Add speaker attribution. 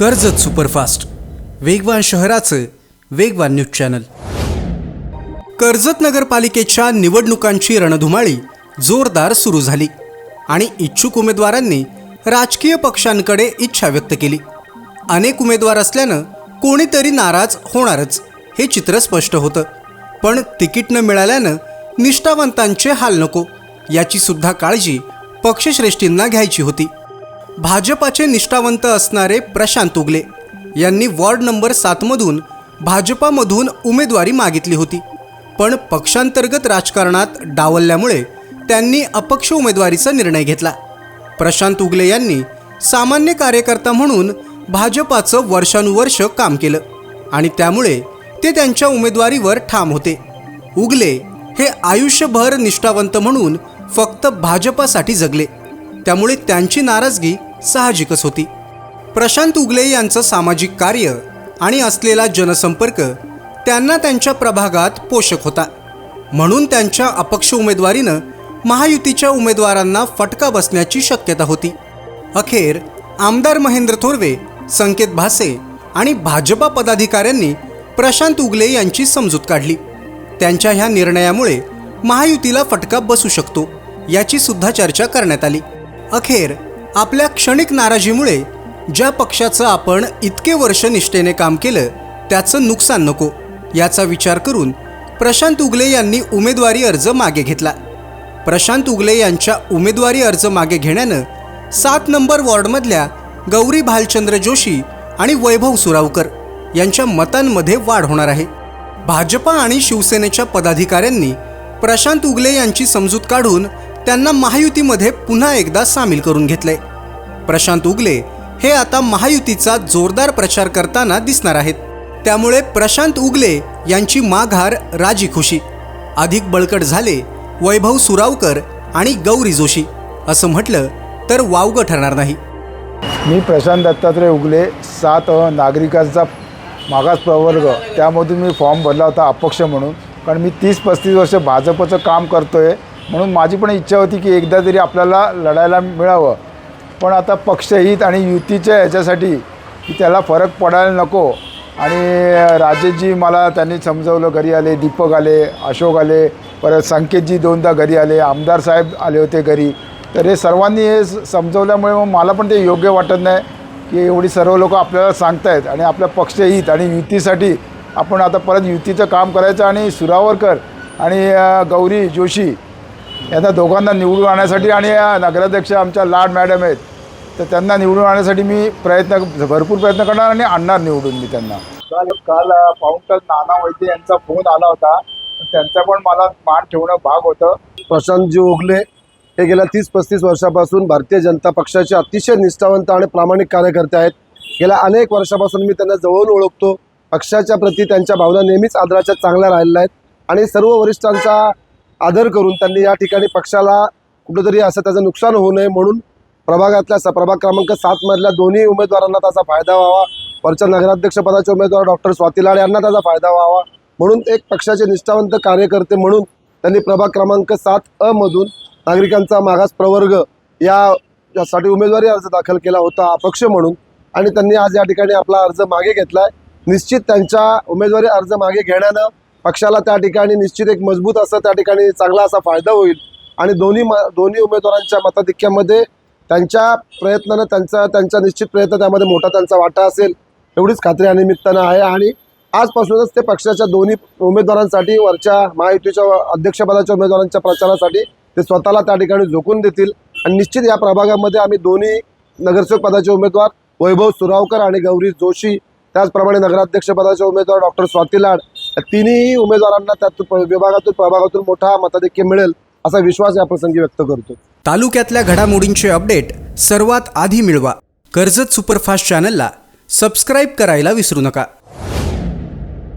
Speaker 1: Karjat superfast. वेगवान शहराचं वेगवान न्यूज चॅनल. कर्जत नगरपालिकेच्या निवडणुकांची रणधुमाळी जोरदार सुरू झाली आणि इच्छुक उमेदवारांनी राजकीय पक्षांकडे इच्छा व्यक्त केली. अनेक उमेदवार असल्यानं कोणीतरी नाराज होणारच हे चित्र स्पष्ट होतं. पण तिकीट न मिळाल्यानं निष्ठावंतांचे हाल नको याची सुद्धा काळजी पक्षश्रेष्ठींना घ्यायची होती. भाजपाचे निष्ठावंत असणारे प्रशांत उगले यांनी वॉर्ड नंबर सातमधून भाजपामधून उमेदवारी मागितली होती. पण पक्षांतर्गत राजकारणात डावलल्यामुळे त्यांनी अपक्ष उमेदवारीचा निर्णय घेतला. प्रशांत उगले यांनी सामान्य कार्यकर्ता म्हणून भाजपाचं वर्षानुवर्ष काम केलं आणि त्यामुळे ते त्यांच्या उमेदवारीवर ठाम होते. उगले हे आयुष्यभर निष्ठावंत म्हणून फक्त भाजपासाठी जगले. त्यामुळे त्यांची नाराजगी साहजिकच होती. प्रशांत उगले यांचं सामाजिक कार्य आणि असलेला जनसंपर्क त्यांना त्यांच्या प्रभागात पोषक होता. म्हणून त्यांच्या अपक्ष उमेदवारीनं महायुतीच्या उमेदवारांना फटका बसण्याची शक्यता होती. अखेर आमदार महेंद्र थोरवे संकेत भासे आणि भाजपा पदाधिकाऱ्यांनी प्रशांत उगले यांची समजूत काढली. त्यांच्या ह्या निर्णयामुळे महायुतीला फटका बसू शकतो याची सुद्धा चर्चा करण्यात आली. अखेर आपल्या क्षणिक नाराजीमुळे ज्या पक्षाचं आपण इतके वर्ष निष्ठेने काम केलं त्याचं नुकसान नको याचा विचार करून प्रशांत उगले यांनी उमेदवारी अर्ज मागे घेतला. प्रशांत उगले यांच्या उमेदवारी अर्ज मागे घेण्यानं सात नंबर वॉर्डमधल्या गौरी भालचंद्र जोशी आणि वैभव सुरावकर यांच्या मतांमध्ये वाढ होणार आहे. भाजपा आणि शिवसेनेच्या पदाधिकाऱ्यांनी प्रशांत उगले यांची समजूत काढून त्यांना महायुतीमध्ये पुन्हा एकदा सामील करून घेतले प्रशांत उगले हे आता महायुतीचा जोरदार प्रचार करताना दिसणार आहेत. त्यामुळे प्रशांत उगले यांची माघार राजी खुशी. अधिक बळकट झाले वैभव सुरावकर आणि गौरी जोशी. असं म्हटलं तर वावगं ठरणार नाही.
Speaker 2: मी प्रशांत दत्तात्रय उगले सात नागरिकांचा मागास प्रवर्ग. त्यामधून मी फॉर्म भरला होता अपक्ष म्हणून. कारण मी तीस पस्तीस वर्ष भाजपचं काम करतो आहे म्हणून माझी पण इच्छा होती की एकदा तरी आपल्याला लढायला मिळावं. पण आता पक्षहित आणि युतीच्या ह्याच्यासाठी की त्याला फरक पडायला नको. आणि राजेशजी मला त्यांनी समजवलं घरी आले दीपक आले अशोक आले परत संकेतजी दोनदा घरी आले आमदार साहेब आले होते घरी. तर हे सर्वांनी हे समजवल्यामुळे मग मला पण ते योग्य वाटत नाही की एवढी सर्व लोक आपल्याला सांगतायत आणि आपल्या पक्षहित आणि युतीसाठी आपण आता परत युतीचं काम करायचं आणि सुरावरकर आणि गौरी जोशी यांना दोघांना निवडून आणण्यासाठी आणि अ, नगराध्यक्ष आमच्या लाड मॅडम आहेत तर त्यांना निवडून आणण्यासाठी मी प्रयत्न भरपूर प्रयत्न करणार आणि आणणार निवडून मी त्यांना. काल काल फाउंटर नाना वैद्य यांचा फोन आला होता त्यांचा पण मला मान ठेवणं भाग होतं.
Speaker 3: प्रशांतजी ओगले हे गेल्या तीस पस्तीस वर्षापासून भारतीय जनता पक्षाचे अतिशय निष्ठावंत आणि प्रामाणिक कार्यकर्ते आहेत. गेल्या अनेक वर्षापासून मी त्यांना जवळून ओळखतो. पक्षाच्या प्रती त्यांच्या भावना नेहमीच आदराच्या चांगल्या राहिलेल्या आहेत. आणि सर्व वरिष्ठांचा आदर करून त्यांनी या ठिकाणी पक्षाला कुठंतरी असं त्याचं नुकसान होऊ नये म्हणून प्रभागातल्या स प्रभाग क्रमांक सातमधल्या दोन्ही उमेदवारांना त्याचा फायदा व्हावा. वरच्या नगराध्यक्षपदाचे उमेदवार डॉक्टर स्वाती लाड यांना त्याचा फायदा व्हावा. म्हणून एक पक्षाचे निष्ठावंत कार्यकर्ते म्हणून त्यांनी प्रभाग क्रमांक सात अ मधून नागरिकांचा मागास प्रवर्ग यासाठी उमेदवारी अर्ज दाखल केला होता अपक्ष म्हणून. आणि त्यांनी आज या ठिकाणी आपला अर्ज मागे घेतलाय. निश्चित त्यांच्या उमेदवारी अर्ज मागे घेण्यानं पक्षाला त्या ठिकाणी निश्चित एक मजबूत असं त्या ठिकाणी चांगला असा फायदा होईल. आणि दोन्ही म दोन्ही उमेदवारांच्या मताधिक्यामध्ये त्यांच्या प्रयत्नानं त्यांचा त्यांचा निश्चित प्रयत्न त्यामध्ये मोठा त्यांचा वाटा असेल एवढीच खात्री या निमित्तानं आहे. आणि आजपासूनच ते पक्षाच्या दोन्ही उमेदवारांसाठी वरच्या महायुतीच्या अध्यक्षपदाच्या उमेदवारांच्या प्रचारासाठी ते स्वतःला त्या ठिकाणी झोकून देतील. आणि निश्चित या प्रभागामध्ये आम्ही दोन्ही नगरसेवक पदाचे उमेदवार वैभव सुरावकर आणि गौरी जोशी त्याचप्रमाणे नगराध्यक्ष पदाचे उमेदवार डॉक्टर स्वाती लाड या तिन्ही उमेदवारांना त्यातून प- विभागातून प्रभागातून मोठा मताधिक्य मिळेल असा विश्वास या प्रसंगी व्यक्त करतो.
Speaker 1: तालुक्यातल्या घडामोडींचे अपडेट सर्वात आधी मिळवा. कर्जत सुपरफास्ट चॅनलला सबस्क्राईब करायला विसरू नका.